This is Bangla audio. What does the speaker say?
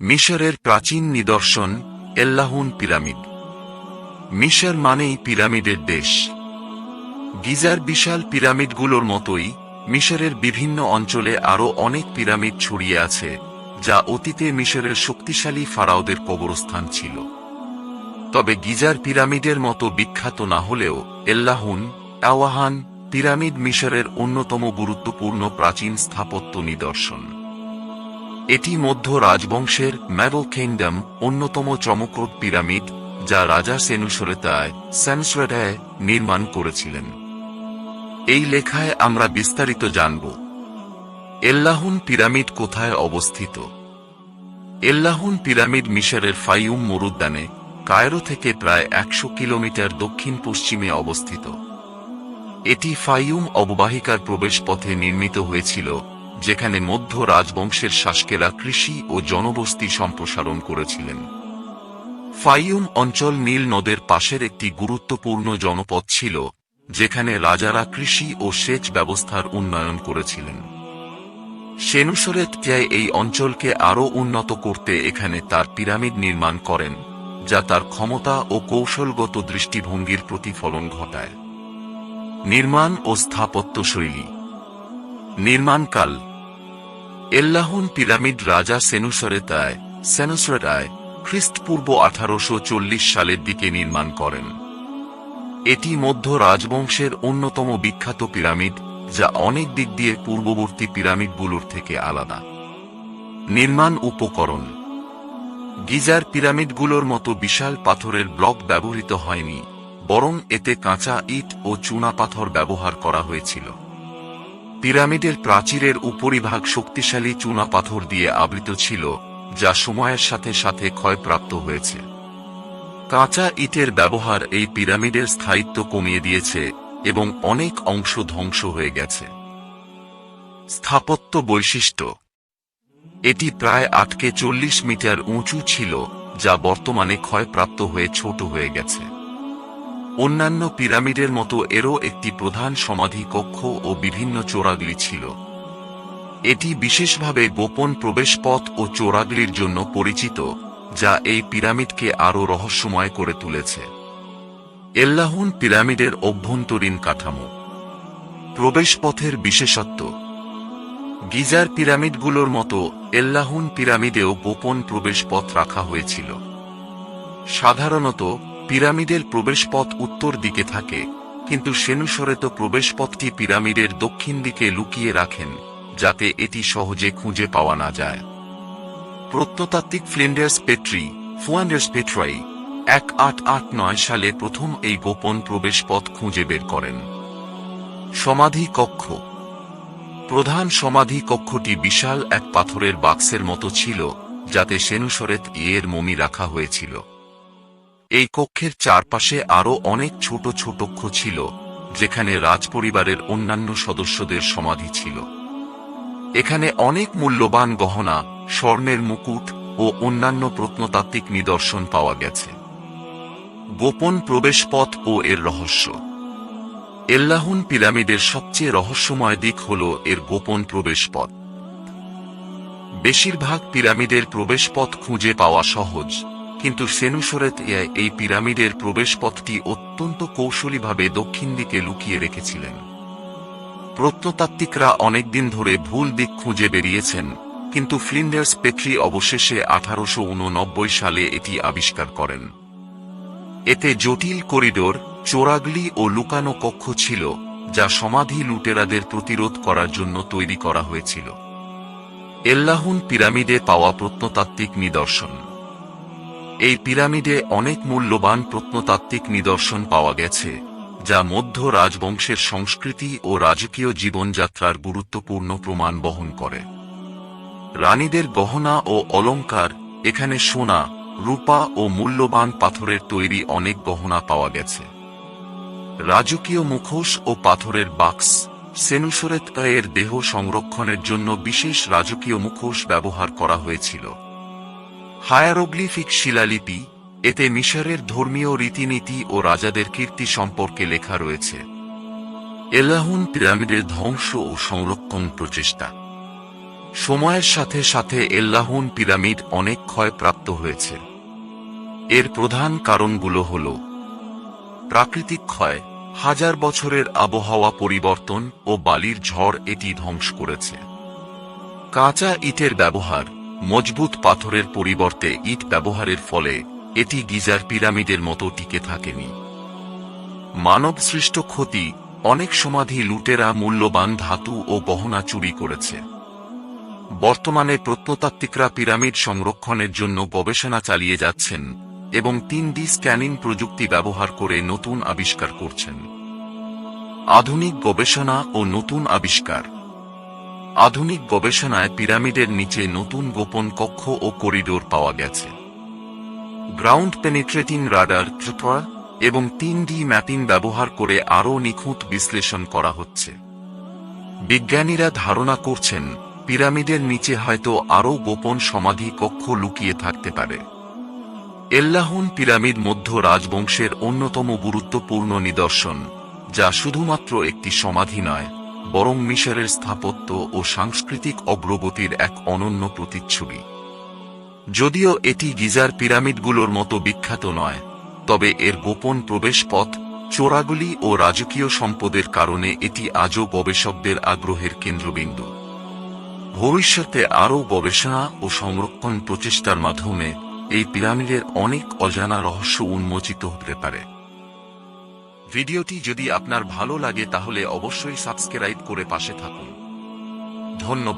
মিশরের প্রাচীন নিদর্শন এল্লাহুন পিরামিড। মিশর মানেই পিরামিডের দেশ। গিজার বিশাল পিরামিডগুলোর মতোই মিশরের বিভিন্ন অঞ্চলে আরও অনেক পিরামিড ছড়িয়ে আছে, যা অতীতে মিশরের শক্তিশালী ফারাওদের কবরস্থান ছিল। তবে গিজার পিরামিডের মতো বিখ্যাত না হলেও এল্লাহুন, আওয়াহান পিরামিড মিশরের অন্যতম গুরুত্বপূর্ণ প্রাচীন স্থাপত্য নিদর্শন। এটি মধ্য রাজবংশের ম্যারো কিংডম অন্যতম চমকপ্রদ পিরামিড, যা রাজা সেনুসরেতায় স্যানসরেটায় নির্মাণ করেছিলেন। এই লেখায় আমরা বিস্তারিত জানব। এল্লাহুন পিরামিড কোথায় অবস্থিত? এল্লাহুন পিরামিড মিশরের ফাইউম মরুদ্যানে কায়রো থেকে প্রায় একশো কিলোমিটার দক্ষিণ পশ্চিমে অবস্থিত। এটি ফাইউম অববাহিকার প্রবেশপথে নির্মিত হয়েছিল যেখানে মধ্য রাজবংশের শাসকেরা কৃষি ও জনবস্তি সম্প্রসারণ করেছিলেন। ফাইউম অঞ্চল নীল নদের পাশের একটি গুরুত্বপূর্ণ জনপদ ছিল, যেখানে রাজারা কৃষি ও সেচ ব্যবস্থার উন্নয়ন করেছিলেন। সেনুসরেত ত্যায় এই অঞ্চলকে আরও উন্নত করতে এখানে তার পিরামিড নির্মাণ করেন, যা তার ক্ষমতা ও কৌশলগত দৃষ্টিভঙ্গির প্রতিফলন ঘটায়। নির্মাণ ও স্থাপত্য শৈলী নির্মাণকাল এল্লাহুন পিরামিড রাজা সেনুসরেতায় সেনুসরেটায় খ্রিস্টপূর্ব আঠারোশো চল্লিশ সালের দিকে নির্মাণ করেন। এটি মধ্য রাজবংশের অন্যতম বিখ্যাত পিরামিড, যা অনেক দিক দিয়ে পূর্ববর্তী পিরামিডগুলোর থেকে আলাদা। নির্মাণ উপকরণ। গিজার পিরামিডগুলোর মতো বিশাল পাথরের ব্লক ব্যবহৃত হয়নি, বরং এতে কাঁচা ইট ও চুনা পাথর ব্যবহার করা হয়েছিল। পিরামিডের প্রাচীরের উপরিভাগ শক্তিশালী চুনা পাথর দিয়ে আবৃত ছিল, যা সময়ের সাথে সাথে ক্ষয়প্রাপ্ত হয়েছে। কাঁচা ইটের ব্যবহার এই পিরামিডের স্থায়িত্ব কমিয়ে দিয়েছে এবং অনেক অংশ ধ্বংস হয়ে গেছে। স্থাপত্য বৈশিষ্ট্য। এটি প্রায় আটকে চল্লিশ মিটার উঁচু ছিল, যা বর্তমানে ক্ষয়প্রাপ্ত হয়ে ছোট হয়ে গেছে। অন্যান্য পিরামিডের মতো এরও একটি প্রধান সমাধি কক্ষ ও বিভিন্ন চোরাগলি ছিল। এটি বিশেষভাবে গোপন প্রবেশপথ ও চোরাগলির জন্য পরিচিত, যা এই পিরামিডকে আরও রহস্যময় করে তুলেছে। এল্লাহুন পিরামিডের অভ্যন্তরীণ কাঠামো। প্রবেশপথের বিশেষত্ব। গিজার পিরামিডগুলোর মতো এল্লাহুন পিরামিডেও গোপন প্রবেশপথ রাখা হয়েছিল। সাধারণত পিরামিডের প্রবেশপথ উত্তর দিকে থাকে, কিন্তু সেনুসরেত প্রবেশপথটি পিরামিডের দক্ষিণ দিকে লুকিয়ে রাখেন, যাতে এটি সহজে খুঁজে পাওয়া না যায়। প্রত্নতাত্ত্বিক ফ্লিন্ডার্স পেট্রি, ফুয়ান্ডার্স পেট্রাই, এক আট আট নয় সালে প্রথম এই গোপন প্রবেশপথ খুঁজে বের করেন। সমাধি কক্ষ। প্রধান সমাধি কক্ষটি বিশাল এক পাথরের বাক্সের মতো ছিল, যাতে সেনুসরেত ইয়ের মমি রাখা হয়েছিল। এই কক্ষের চারপাশে আরও অনেক ছোট ছোট ছিল, যেখানে রাজপরিবারের অন্যান্য সদস্যদের সমাধি ছিল। এখানে অনেক মূল্যবান গহনা, স্বর্ণের মুকুট ও অন্যান্য প্রত্নতাত্ত্বিক নিদর্শন পাওয়া গেছে। গোপন প্রবেশপথ ও এর রহস্য। এল্লাহুন পিরামিডের সবচেয়ে রহস্যময় দিক হল এর গোপন প্রবেশপথ। বেশিরভাগ পিরামিডের প্রবেশপথ খুঁজে পাওয়া সহজ। কিন্তু সেনুসরেত এই পিরামিডের প্রবেশপথটি অত্যন্ত কৌশলীভাবে দক্ষিণ দিকে লুকিয়ে রেখেছিলেন। প্রত্নতাত্ত্বিকরা অনেকদিন ধরে ভুল দিক খুঁজে বেরিয়েছেন, কিন্তু ফ্লিন্ডার্স পেট্রি অবশেষে আঠারোশ উননব্বই সালে এটি আবিষ্কার করেন। এতে জটিল করিডোর, চোরাগলি ও লুকানো কক্ষ ছিল, যা সমাধি লুটেরাদের প্রতিরোধ করার জন্য তৈরি করা হয়েছিল। এল্লাহুন পিরামিডে পাওয়া প্রত্নতাত্ত্বিক নিদর্শন। এই পিরামিডে অনেক মূল্যবান প্রত্নতাত্ত্বিক নিদর্শন পাওয়া গেছে, যা মধ্য রাজবংশের সংস্কৃতি ও রাজকীয় জীবনযাত্রার গুরুত্বপূর্ণ প্রমাণ বহন করে। রানীদের গহনা ও অলঙ্কার এখানে সোনা, রূপা ও মূল্যবান পাথরের তৈরি অনেক গহনা পাওয়া গেছে। রাজকীয় মুখোশ ও পাথরের বাক্স সেনুসরেত এর দেহ সংরক্ষণের জন্য বিশেষ রাজকীয় মুখোশ ব্যবহার করা হয়েছিল। হায়ারোগ্লিফিক শিলালিপি, এতে মিশরের ধর্মীয় রীতিনীতি ও রাজাদের কীর্তি সম্পর্কে লেখা রয়েছে। এলাহুন পিরামিডের ধ্বংস ও সংরক্ষণ প্রচেষ্টা। সময়ের সাথে সাথে এল্লাহুন পিরামিড অনেক ক্ষয়প্রাপ্ত হয়েছে। এর প্রধান কারণগুলো হল প্রাকৃতিক ক্ষয়, হাজার বছরের আবহাওয়া পরিবর্তন ও বালির ঝড় এটি ধ্বংস করেছে। কাঁচা ইটের ব্যবহার মজবুত পাথরের পরিবর্তে ইট ব্যবহারের ফলে এটি গিজার পিরামিডের মতো টিকে থাকেনি। মানব সৃষ্ট ক্ষতি অনেক সমাধি লুটেরা মূল্যবান ধাতু ও গহনা চুরি করেছে। বর্তমানে প্রত্নতাত্ত্বিকরা পিরামিড সংরক্ষণের জন্য গবেষণা চালিয়ে যাচ্ছেন এবং তিন ডি স্ক্যানিং প্রযুক্তি ব্যবহার করে নতুন আবিষ্কার করছেন। আধুনিক গবেষণা ও নতুন আবিষ্কার আধুনিক গবেষণায় পিরামিডের নিচে নতুন গোপন কক্ষ ও করিডোর পাওয়া গেছে। গ্রাউন্ড পেনিট্রেটিং রাডার ট্রুটর এবং তিন ডি ম্যাপিং ব্যবহার করে আরও নিখুঁত বিশ্লেষণ করা হচ্ছে। বিজ্ঞানীরা ধারণা করছেন, পিরামিডের নিচে হয়তো আরও গোপন সমাধি কক্ষ লুকিয়ে থাকতে পারে। এল্লাহুন পিরামিড মধ্য রাজবংশের অন্যতম গুরুত্বপূর্ণ নিদর্শন, যা শুধুমাত্র একটি সমাধি নয় বরং মিশরের স্থাপত্য ও সাংস্কৃতিক অগ্রগতির এক অনন্য প্রতিচ্ছবি। যদিও এটি গিজার পিরামিডগুলোর মতো বিখ্যাত নয়, তবে এর গোপন প্রবেশপথ, চোরাগুলি ও রাজকীয় সম্পদের কারণে এটি আজও গবেষকদের আগ্রহের কেন্দ্রবিন্দু। ভবিষ্যতে আরও গবেষণা ও সংরক্ষণ প্রচেষ্টার মাধ্যমে এই পিরামিডের অনেক অজানা রহস্য উন্মোচিত হতে পারে। ভিডিওটি যদি আপনার ভালো লাগে তাহলে অবশ্যই সাবস্ক্রাইব করে পাশে থাকুন। ধন্যবাদ।